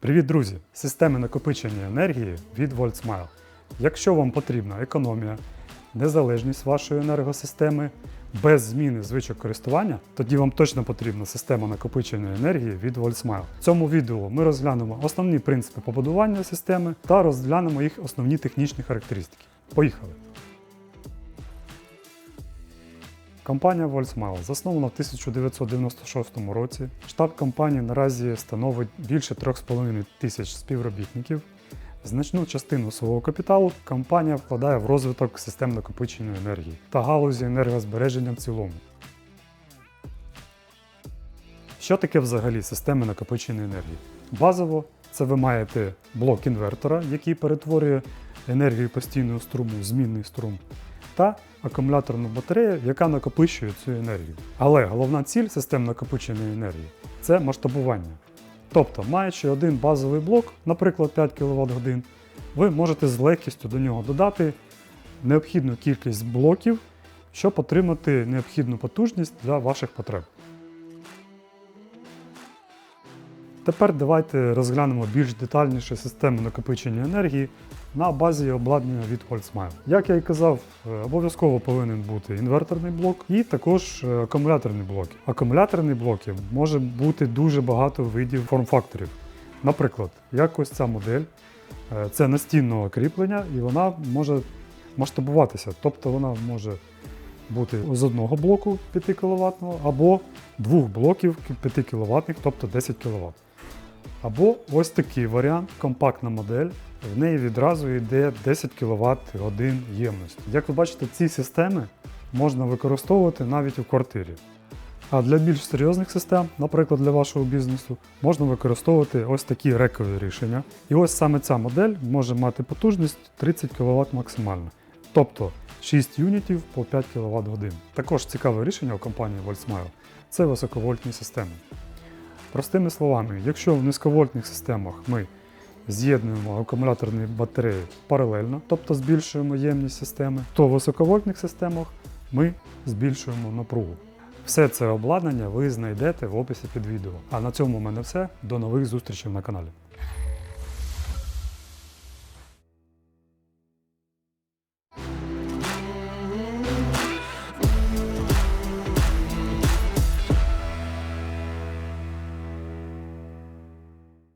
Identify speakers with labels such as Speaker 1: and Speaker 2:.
Speaker 1: Привіт, друзі! Системи накопичення енергії від VoltSmile. Якщо вам потрібна економія, незалежність вашої енергосистеми без зміни звичок користування, тоді вам точно потрібна система накопичення енергії від VoltSmile. В цьому відео ми розглянемо основні принципи побудування системи та розглянемо їх основні технічні характеристики. Поїхали! Компанія VoltSmile заснована в 1996 році. Штаб компанії наразі становить більше 3,5 тисяч співробітників. Значну частину свого капіталу компанія вкладає в розвиток систем накопичення енергії та галузі енергозбереження в цілому. Що таке взагалі системи накопичення енергії? Базово це ви маєте блок інвертора, який перетворює енергію постійного струму змінний струм, та акумуляторну батарею, яка накопичує цю енергію. Але головна ціль систем накопичення енергії це масштабування. Тобто, маючи один базовий блок, наприклад 5 кВт годин, ви можете з легкістю до нього додати необхідну кількість блоків, щоб отримати необхідну потужність для ваших потреб. Тепер давайте розглянемо більш детальніше систему накопичення енергії на базі обладнання від VoltSmile. Як я і казав, е, обов'язково повинен бути інверторний блок і також е, акумуляторні блоки. Акумуляторні блоки може бути дуже багато видів форм-факторів. Наприклад, як ось ця модель, е, це настінного кріплення, і вона може масштабуватися, тобто вона може бути з одного блоку 5 кВт або двох блоків 5 кВт, тобто 10 кВт. Або ось такий варіант, компактна модель. В неї відразу йде 10 кВт годин ємності. Як ви бачите, ці системи можна використовувати навіть у квартирі. А для більш серйозних систем, наприклад, для вашого бізнесу, можна використовувати ось такі рекові рішення. І ось саме ця модель може мати потужність 30 кВт максимально. Тобто 6 юнітів по 5 кВт годин. Також цікаве рішення у компанії VoltSmile – це високовольтні системи. Простими словами, якщо в низьковольтних системах ми з'єднуємо акумуляторні батареї паралельно, тобто збільшуємо ємність системи, то в високовольтних системах ми збільшуємо напругу. Все це обладнання ви знайдете в описі під відео. А на цьому в мене все. До нових зустрічей на каналі.